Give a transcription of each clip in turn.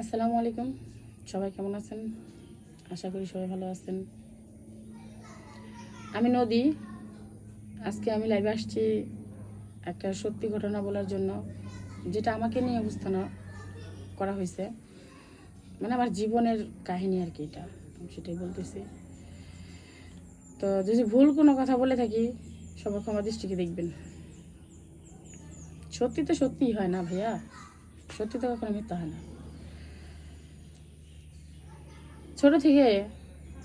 আসসালামু আলাইকুম। সবাই কেমন আছেন? আশা করি সবাই ভালো আছেন। আমি নদী। আজকে আমি লাইভে আসছি একটা সত্যি ঘটনা বলার জন্য, যেটা আমাকে নিয়ে অবস্থান করা হয়েছে। মানে আমার জীবনের কাহিনী আর কি এটা, আমি সেটাই বলতেছি। তো যদি ভুল কোনো কথা বলে থাকি, সবার ক্ষমা দৃষ্টিকে দেখবেন। সত্যি তো সত্যিই হয় না ভাইয়া। সত্যি তো কখনো মিথ্যা হয় না। ছোট থেকে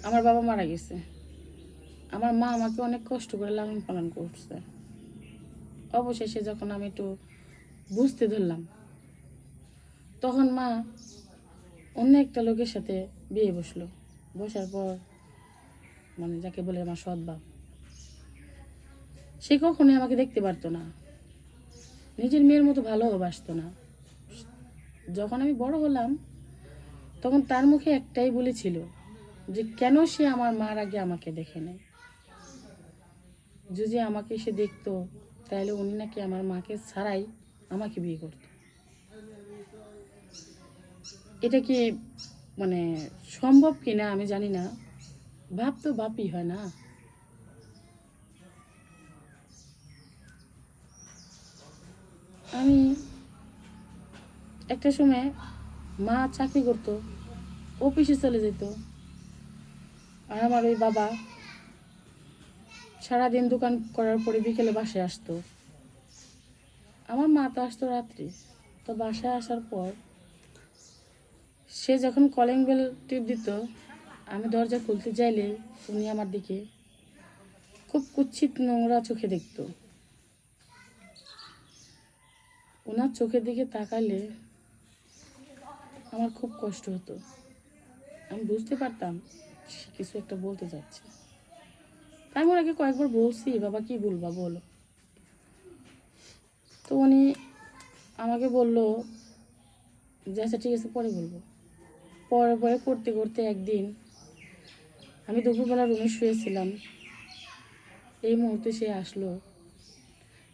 আমার বাবা মারা গেছে। আমার মা আমাকে অনেক কষ্ট করে লালন পালন করছে। অবশেষে যখন আমি একটু বুঝতে ধরলাম, তখন মা অন্য একটা লোকের সাথে বিয়ে বসল। বসার পর মানে যাকে বলে আমার বাপ, সে কখনোই আমাকে দেখতে পারতো না। নিজের মেয়ের মতো ভালোবাসতো না। যখন আমি বড় হলাম তখন তার মুখে একটাই বলেছিল যে, কেন সে আমার মার আগে আমাকে দেখে নেয়? যদি আমাকে সে দেখতো, তাহলে উনি নাকি আমার মাকে ছাড়াই আমাকে বিয়ে করত। এটা কি মানে সম্ভব কি না আমি জানি না। ভাব তো বাপই হয় না। আমি একটা সময় মা চাকরি করতো অফিসে চলে যেত। আর আমার ওই বাবা সারাদিন দোকান করার পরে বিকেলে বাসায় আসতো। আমার মা তো আসতো রাত্রি। তো বাসায় আসার পর সে যখন কলিং বেল টিপ দিত, আমি দরজা খুলতে চাইলে উনি আমার দিকে খুব কুচ্ছিত নোংরা চোখে দেখতো। ওনার চোখের দিকে তাকালে আমার খুব কষ্ট হতো। আমি বুঝতে পারতাম সে কিছু একটা বলতে যাচ্ছে। তাই আমি ওনাকে কয়েকবার বলছি, বাবা, কি বলবা বলো? তো উনি আমাকে বলল যে আচ্ছা ঠিক আছে, পরে বলব। পরে পরে করতে করতে একদিন আমি দুপুরবেলা রুমে শুয়েছিলাম। এই মুহূর্তে সে আসলো।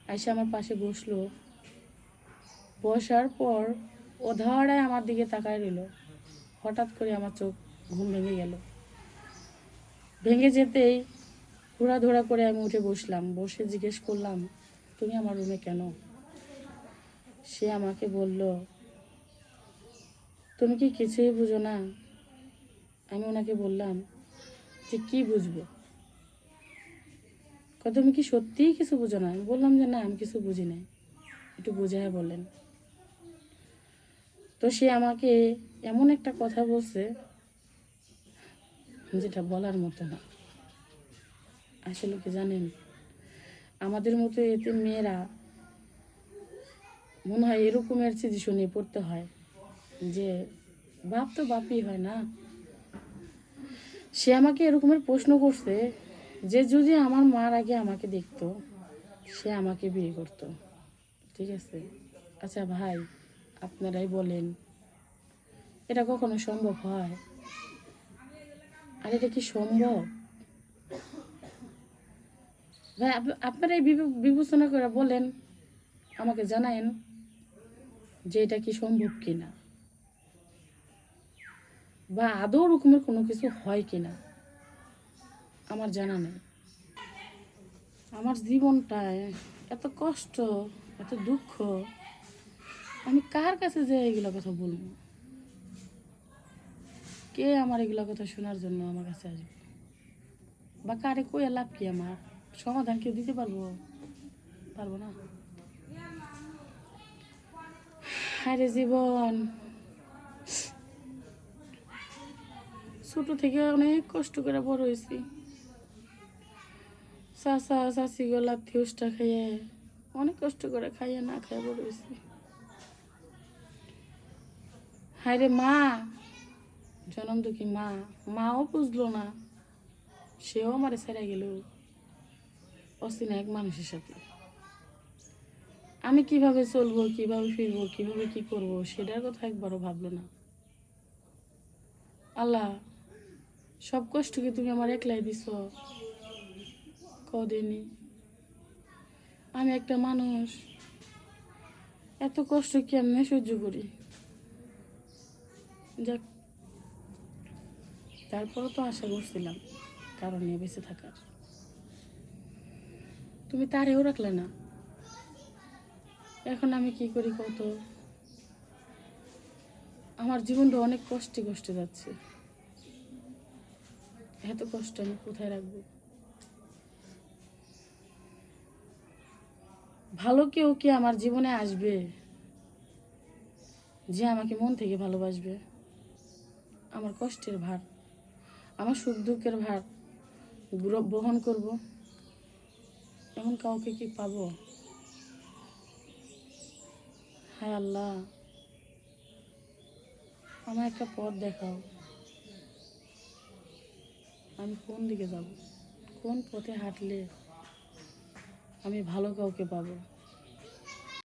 এসে আমার পাশে বসল। বসার পর ও ধারায় আমার দিকে তাকায় রইল। হঠাৎ করে আমার চোখ ঘুম ভেঙে গেল। ভেঙে যেতেই ধরা করে আমি উঠে বসলাম। বসে জিজ্ঞেস করলাম, তুমি আমার রুমে কেন? সে আমাকে বলল, তুমি কি কিছুই বুঝো না? আমি ওনাকে বললাম, যে কি বুঝব? তুমি কি সত্যিই কিছু বুঝো না? আমি বললাম যে, না, আমি কিছু বুঝি নাই। একটু বুঝায় বলেন তো সে আমাকে এমন একটা কথা বলছে যেটা বলার মতো না। আসলে কি জানেন? আমাদের মতো এতে মেয়েরা মনে হয় এরকমের সিচুয়েশনে পড়তে হয় যে বাপ তো বাপই হয় না। সে আমাকে এরকমের প্রশ্ন করছে যে যদি আমার মার আগে আমাকে দেখতো, সে আমাকে বিয়ে করতো। ঠিক আছে? আচ্ছা ভাই আপনারাই বলেন, এটা কখনো সম্ভব হয়? আর এটা কি সম্ভব? ভাই, আপ- আপনারাই বিবে- বিবেচনা করে বলেন, আমাকে জানায়েন যে এটা কি সম্ভব কিনা। বা আদৌ রকমের কোনো কিছু হয় কিনা, আমার জানা নেই। আমার জীবনটায় এত কষ্ট, এত দুঃখ আমি কার কাছে যে এগুলো কথা বলব? কে আমার এগুলো কথা শোনার জন্য আমার কাছে আসবে? বা কারে কই লাভ কি আমার? সমাধান কেউ দিতে পারব? পারব না? হায় জীবন, ছোট থেকে অনেক কষ্ট করে বড় হয়েছি। চাচা চাচি গোলা থিউসটা খাইয়ে অনেক কষ্ট করে খাইয়ে না খাইয়ে বড় হয়েছি। হায় রে মা, জনম দুঃখী মা, মাও বুঝলো না, সেও আমারে ছেড়ে গেল। অচেনা এক মানুষের সাথে। আমি কীভাবে চলবো, কীভাবে ফিরবো, কীভাবে কি করব, সেটার কথা একবারও ভাবলো না। আল্লাহ, সব কষ্টকে তুমি আমার একলাই দিছ। কদিনই। আমি একটা মানুষ, এত কষ্ট কেমনে সহ্য করি? যাক, তারপরও তো আশা করছিলাম কারণ নিয়ে বেঁচে থাকার। তুমি তারেও রাখলে না। এখন আমি কি করি কত আমার জীবনটা অনেক কষ্টে কষ্টে যাচ্ছে। এত কষ্ট আমি কোথায় রাখব? ভালো কেউ কি আমার জীবনে আসবে? যে আমাকে মন থেকে ভালোবাসবে? আমার কষ্টের ভার, আমার সুখ দুঃখের ভার বহন করব। এমন কাউকে কি পাবো? হায় আল্লাহ আমার একটা পথ দেখাও। আমি কোন দিকে যাব? কোন পথে হাঁটলে আমি ভালো কাউকে পাবো?